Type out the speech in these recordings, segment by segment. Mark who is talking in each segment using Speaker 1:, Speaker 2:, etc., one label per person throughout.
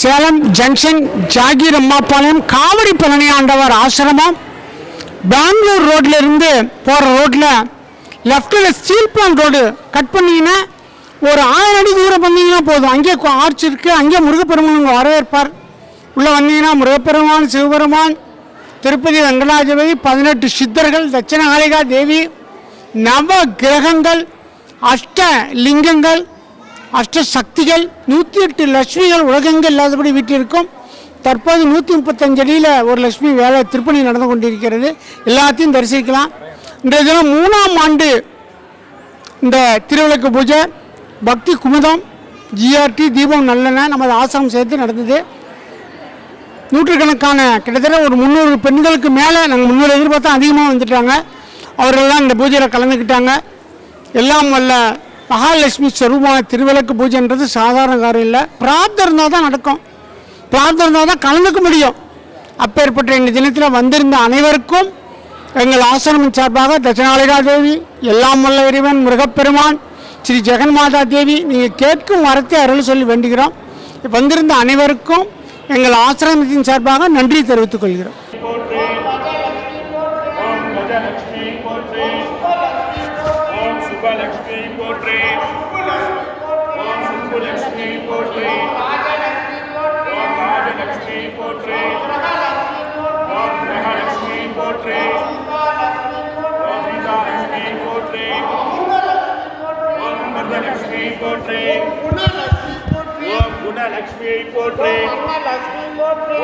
Speaker 1: Salem junction Jagir Ammapalayam Kaveri Palani Andavar ஆசிரமம். பெங்களூர் ரோட்டில் இருந்து போகிற ரோட்டில் லெஃப்டில் ஸ்டீல் பிளான் ரோடு கட் பண்ணிங்கன்னா ஒரு ஆயிரம் அடி தூரம் வந்தீங்கன்னா போதும். அங்கே ஆர்ச் இருக்குது அங்கே முருகப்பெருமான் வரவேற்பார். உள்ளே வந்தீங்கன்னா முருகப்பெருமான் சிவபெருமான் திருப்பதி வெங்கடாஜபதி பதினெட்டு சித்தர்கள் தட்சிணகாளிகா தேவி நவ கிரகங்கள் அஷ்ட லிங்கங்கள் அஷ்ட சக்திகள் நூற்றி எட்டு லட்சுமிகள் உலகெங்கு இல்லாதபடி வீட்டிற்கும் தற்போது நூற்றி முப்பத்தஞ்சு அடியில் ஒரு லட்சுமி வேலை திருப்பணி நடந்து கொண்டிருக்கிறது. எல்லாத்தையும் தரிசிக்கலாம். இன்றைய தினம் மூணாம் ஆண்டு இந்த திருவிளக்கு பூஜை. பக்தி குமுதம் ஜிஆர்டி தீபம் நல்லெண்ண நமது ஆசிரமம் சேர்த்து நடந்தது. நூற்றுக்கணக்கான கிட்டத்தட்ட ஒரு முந்நூறு பெண்களுக்கு மேலே நாங்கள் முந்நூறு எதிர்பார்த்தா அதிகமாக வந்துட்டாங்க. அவர்கள்லாம் இந்த பூஜையில் கலந்துக்கிட்டாங்க. எல்லாம் வல்ல மகாலட்சுமி ஸ்வரூபமான திருவிளக்கு பூஜைன்றது சாதாரண காரியம் இல்லை. பிரார்த்தம் இருந்தால் தான் நடக்கும். பிரார்த்தம் இருந்தால் தான் கலந்துக்க முடியும். அப்பேற்பட்ட இந்த தினத்தில் வந்திருந்த அனைவருக்கும் எங்கள் ஆசிரமம் சார்பாக தட்சிணாளிகா தேவி எல்லாம் வல்ல இறைவன் முருகப்பெருமான் ஸ்ரீ ஜெகன்மாதா தேவி நீங்கள் கேட்கும் வரத்தை அருள் சொல்லி வேண்டுகிறோம். வந்திருந்த அனைவருக்கும் எங்கள் ஆசிரமத்தின் சார்பாக நன்றி தெரிவித்துக் கொள்கிறோம்
Speaker 2: போற்றி ஓம் கஜலட்சுமி போற்றி ஓம் சுபலட்சுமி போற்றி ஓம் சுப்புலட்சுமி போற்றி ஓம் ராஜலட்சுமி போற்றி ஓம் கிரகலட்சுமி போற்றி ஓம் சீதாலட்சுமி போற்றி ஓம் அமிர்தலட்சுமி போற்றி ஓம் குணலட்சுமியை போற்றி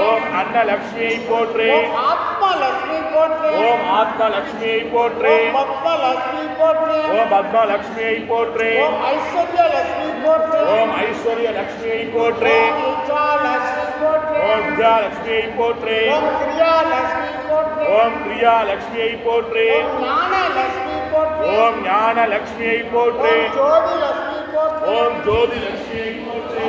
Speaker 2: ஓம் அன்னலட்சுமியை போற்றி ஓம் ஆத்மலட்சுமியை போற்றி ஓம் பத்மலட்சுமியை போற்றி ஓம் ஐஸ்வர்ய லட்சுமியை போற்றி ஓம் விஜயலட்சுமியை போற்றி ஓம் பிரியா லட்சுமியை போற்றி ஓம் ஞான லட்சுமியை போற்றி ஓம் ஜோதி லட்சுமியை போற்றி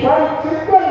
Speaker 2: போற்றி